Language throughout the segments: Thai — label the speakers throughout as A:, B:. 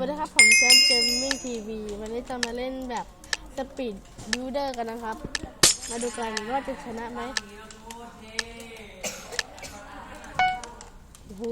A: วัสดีครับ ผมแชมป์เกมมิ่งทีวีวันนี้จะมาเล่นแบบสปีดยูเดอร์กันนะครับ มาดูกันว่าจะชนะไหมโอ้โห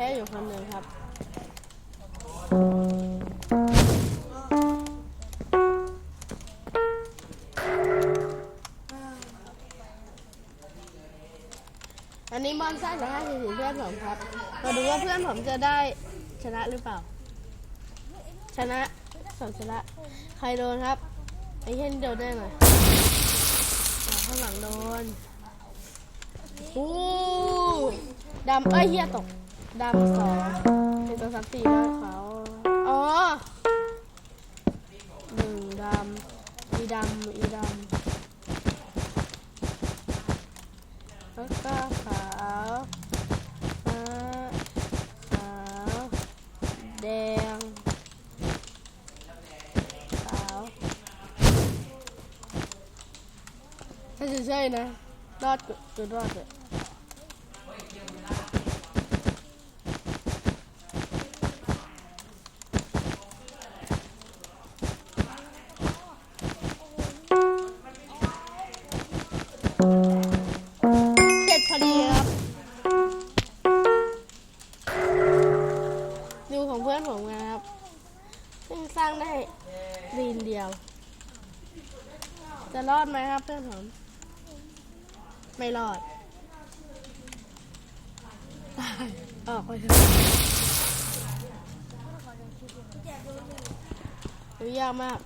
A: พ้อยู่คนหนึ่งครับ อันนี้มอนซ่าจะให้ถึงเพื่อนผมครับ มาดูว่าเพื่อนผมจะได้ชนะหรือเปล่า ชนะสองชนะ ใครโดนครับ ไอ้เช่นโดนได้ไหมข้างหลังโดน โอ้ดำเอ้ยเฮียตก ดำสองเป็นตัวสามสี่แล้วขาอ๋อหนึ่งดำอีดำอีดำแล้วก็ขาวฟ้าขาวแดงขาวถ้าจะใช่นะรอดจุดรอดเลย งสร้างได้รีนเดียว จะรอดไหมครับเพื่อนผม ไม่รอดตายออกไปเถอะดูยากมาก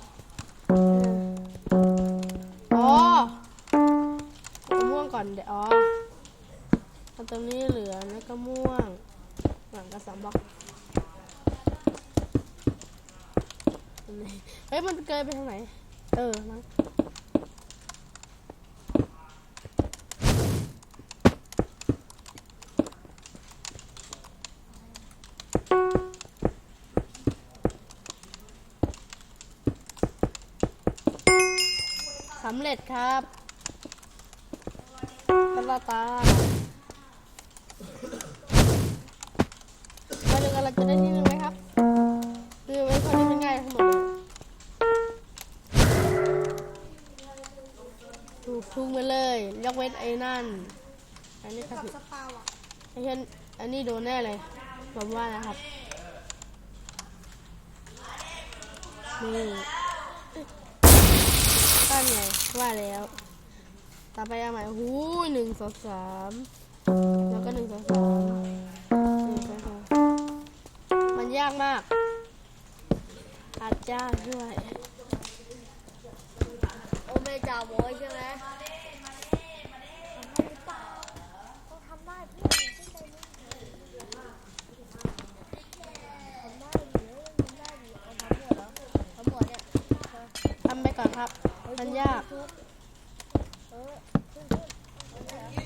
A: อ๋อม่วงก่อนเดี๋ยวอ๋อเตรงนี้เหลือแล้วก็ม่วงหลังกระสามบล็อก อันนี้เฮ้ยมันเกินไปทางไหน เออมั้งสำเร็จครับตลาตามาดูกันเราจะได้ที่หนึ่งไหม ยกเว้นไอ้นั่น อันนี้ครับ
B: สปาว่ะ
A: ไอ้เช่นอันนี้โดนแน่เลยผมว่านะครับ นี่ตั้งไงว่าแล้ว ต่อไปเอาใหม่หูยหนึ่งสองสามแล้วก็หนึ่งสองสามหนึ่งสองสามมันยากมาก อาจยากด้วย
B: โอเมจ่าโวยใช่ไหมทำได้หรือเปล่าต้องทำได้เพื่อนขึ้นไปนี่ทำได้หรือทำได้หรือเอาทำหมดแล้วทำหมดเนี่ย
A: ทำไปก่อนครับ มันยาก
B: เออขึ้นขึ้น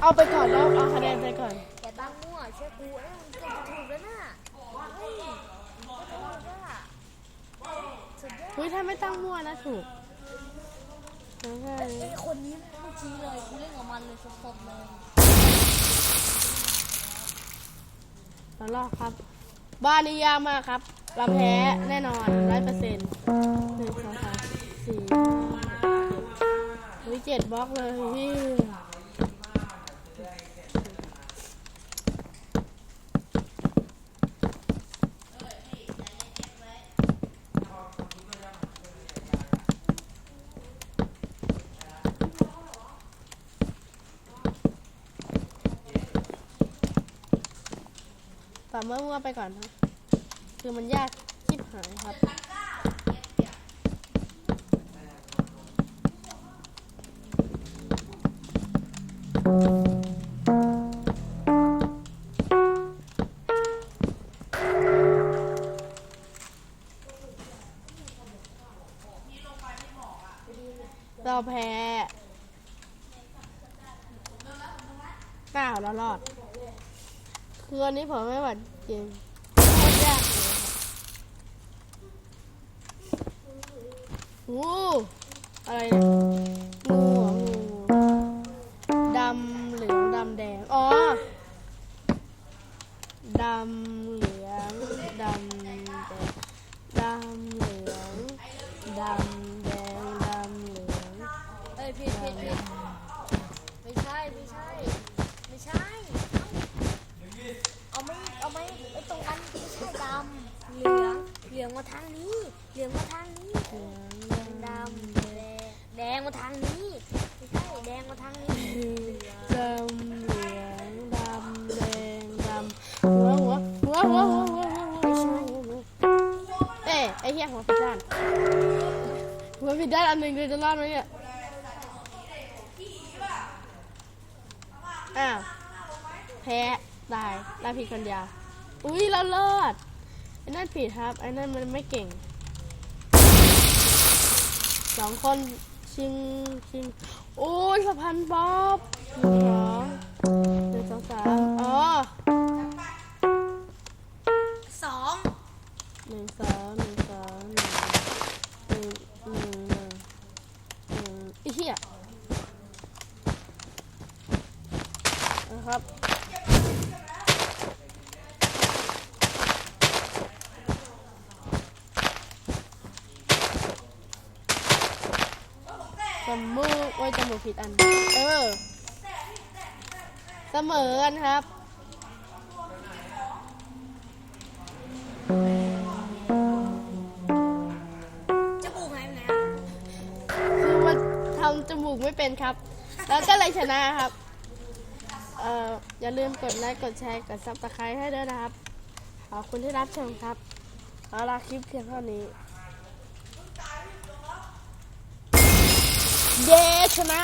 A: เอาไปก่อนแล้วเอาคะแนนไปก่อน
B: อย่าตั้งมั่วเชื่อกูเอ้ยมันเกือบจะถูกแล้วน่ะเฮ้ยก็ถูกแล้วอะสุดยอด
A: เฮ้ยถ้าไม่ตั้งมั่วนะถูกแล้วก็
B: ไอ้คนนี้เมื่อกี้เลยกูเล่นกับมันเลยสดๆเลย
A: เราลอกครับ บ้านนี้ยากมากครับเราแพ้แน่นอนร้อยเปอร์เซ็นต์หนึ่งสองสามสี่ห้าหกเจ็ดบล็อกเลยพี่ เอบมั่วๆไปก่อนนะคือมันยากชิบหายครับ เราแพ้เก้าแล้วรอด คืออันนี้ผมไม่หวัดจริงโคตรยากเลยครับงูอะไรเนี่ยงูหรองูดำเหลืองดำแดง อ๋อ ดำเหลืองดำแดง ดำเหลืองดำ ลือง
B: มาทางนี้ เหลืองมาทางนี้
A: เหลือง
B: เหลืองดำแดงแดงมาทางนี้ไม่ใช่แดงมาทางนี้
A: ดำเหลืองดำแดงดำหัวหัวหัวหัวหัวหัวหัวหัวหัวเอ้ยไอ้เหี้ยหัวผิดด้านหัวผิดด้านอันหนึ่งเลยจะรอดไหมเนี่ยอ้าวแพ้ตายตายผิดคนเดียวอุ้ยเราเลิศ อ้นั่นผิดครับไอ้นั่นมันไม่เก่งสองคนชิงชิงโอ้ยสะพานบ๊อบหนึ่งสองหนึ่งสองสามอ๋อ
B: สอง
A: หนึ่งสองหนึ่งสองหนึ่งหนึ่งหนึ่งหนึ่งหนึ่งไอ้เหี้ยนะครับ จมูกโอ้ยจมูกผิดอัน เออ เสมอกันครับ
B: จมูกหายไปไหน
A: คือมันทำจมูกไม่เป็นครับ แล้วก็เลยชนะครับ เอ่อ อย่าลืมกดไลค์กดแชร์กดซับสไครต์ให้ด้วยนะครับ ขอบคุณที่รับชมครับ เอาลาคลิปเพียงเท่านี้ เย้ชนะ